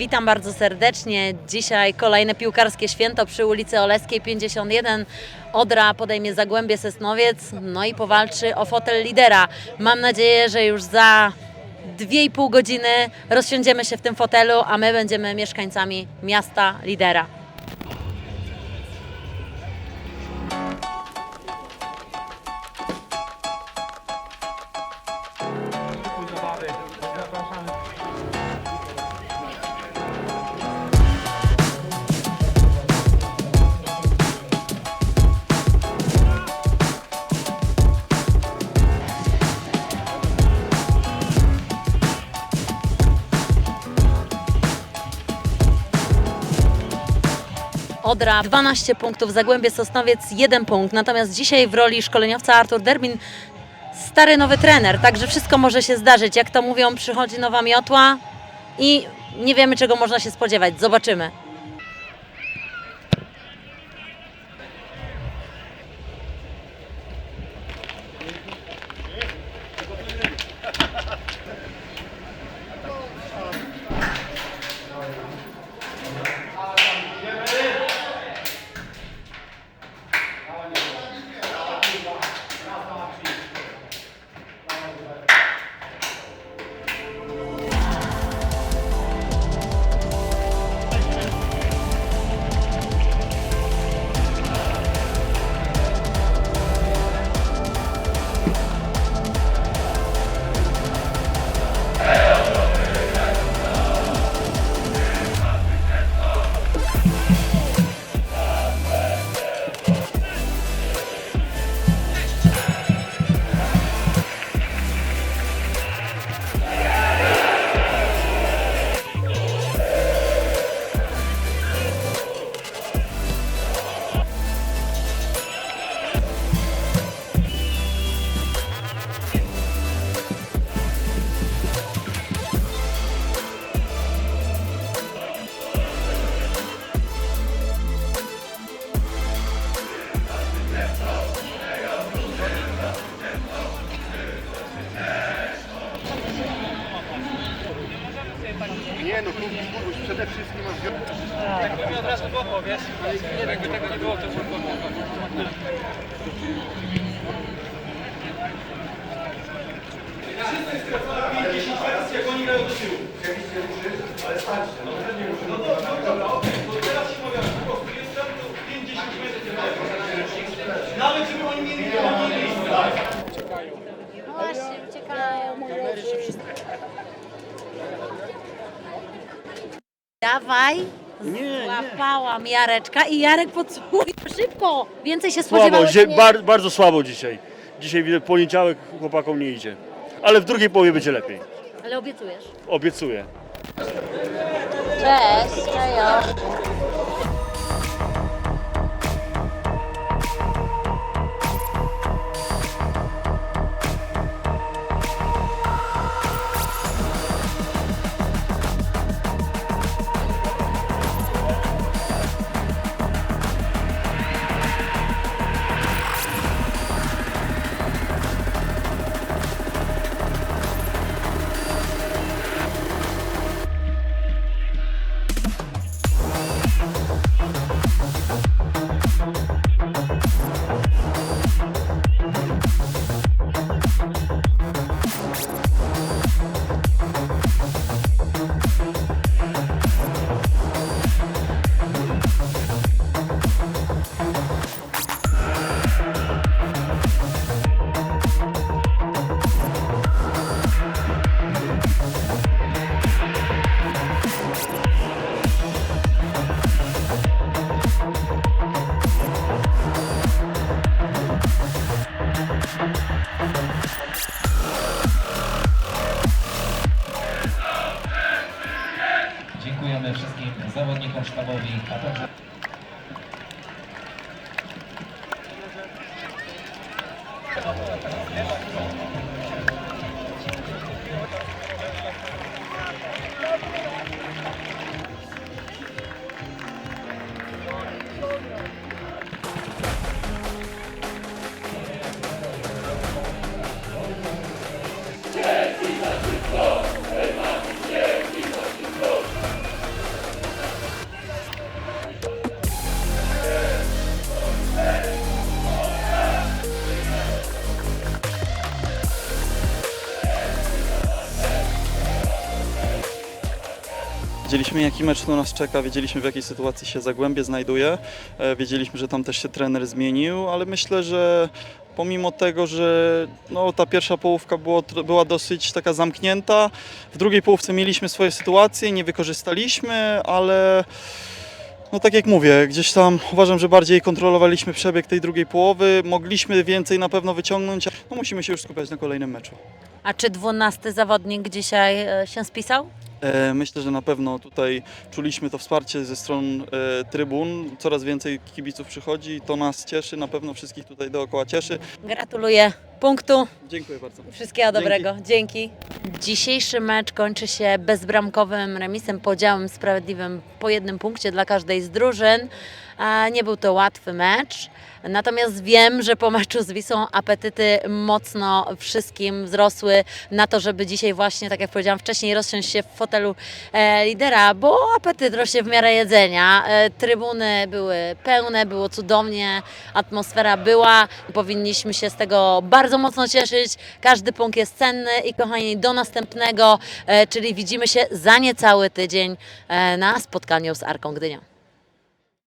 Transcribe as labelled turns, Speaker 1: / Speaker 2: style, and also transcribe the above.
Speaker 1: Witam bardzo serdecznie. Dzisiaj kolejne piłkarskie święto przy ulicy Oleskiej 51. Odra podejmie Zagłębie Sesnowiec, no i powalczy o fotel lidera. Mam nadzieję, że już za 2,5 godziny rozsiądziemy się w tym fotelu, a my będziemy mieszkańcami miasta lidera. Odra 12 punktów, Zagłębie Sosnowiec 1 punkt. Natomiast dzisiaj w roli szkoleniowca Artur Derbin stary nowy trener, także wszystko może się zdarzyć. Jak to mówią, przychodzi nowa miotła i nie wiemy czego można się spodziewać. Zobaczymy.
Speaker 2: Nie no, Kubuś, Kubuś, przede wszystkim masz wziąć...
Speaker 3: Jakby mi od razu było, wiesz? Jakby tego nie było, to było.
Speaker 1: No właśnie, uciekają. Dawaj. Złapałam Jareczka i Jarek podsłuchuje szybko. Więcej się
Speaker 4: Słabo,
Speaker 1: spodziewałeś?
Speaker 4: zie-
Speaker 1: nie?
Speaker 4: bar, bardzo słabo dzisiaj. Dzisiaj widzę poniedziałek chłopakom nie idzie. Ale w drugiej połowie będzie lepiej.
Speaker 1: Ale obiecujesz.
Speaker 4: Obiecuję.
Speaker 1: Cześć, cześć.
Speaker 5: Dziękujemy wszystkim zawodnikom sztabowi, a także...
Speaker 6: Wiedzieliśmy, jaki mecz tu nas czeka, wiedzieliśmy, w jakiej sytuacji się Zagłębie znajduje, e, wiedzieliśmy, że tam też się trener zmienił, ale myślę, że pomimo tego, że no, ta pierwsza połówka było, była dosyć taka zamknięta, w drugiej połówce mieliśmy swoje sytuacje, nie wykorzystaliśmy, ale no tak jak mówię, gdzieś tam uważam, że bardziej kontrolowaliśmy przebieg tej drugiej połowy, mogliśmy więcej na pewno wyciągnąć, no musimy się już skupiać na kolejnym meczu.
Speaker 1: A czy dwunasty zawodnik dzisiaj e, się spisał?
Speaker 6: E, Myślę, że na pewno tutaj czuliśmy to wsparcie ze stron e, trybun. Coraz więcej kibiców przychodzi to nas cieszy, na pewno wszystkich tutaj dookoła cieszy.
Speaker 1: Gratuluję punktu.
Speaker 6: Dziękuję bardzo.
Speaker 1: Wszystkiego dobrego. Dzięki. Dzisiejszy mecz kończy się bezbramkowym remisem, podziałem sprawiedliwym po jednym punkcie dla każdej z drużyn. A Nie był to łatwy mecz. Natomiast wiem, że po meczu z Wisłą apetyty mocno wszystkim wzrosły na to, żeby dzisiaj właśnie, tak jak powiedziałam wcześniej, rozsiąść się w fotelu e, lidera, bo apetyt rośnie w miarę jedzenia. E, trybuny były pełne, było cudownie, atmosfera była. Powinniśmy się z tego bardzo mocno cieszyć. Każdy punkt jest cenny i kochani, do następnego, e, czyli widzimy się za niecały tydzień e, na spotkaniu z Arką Gdynia.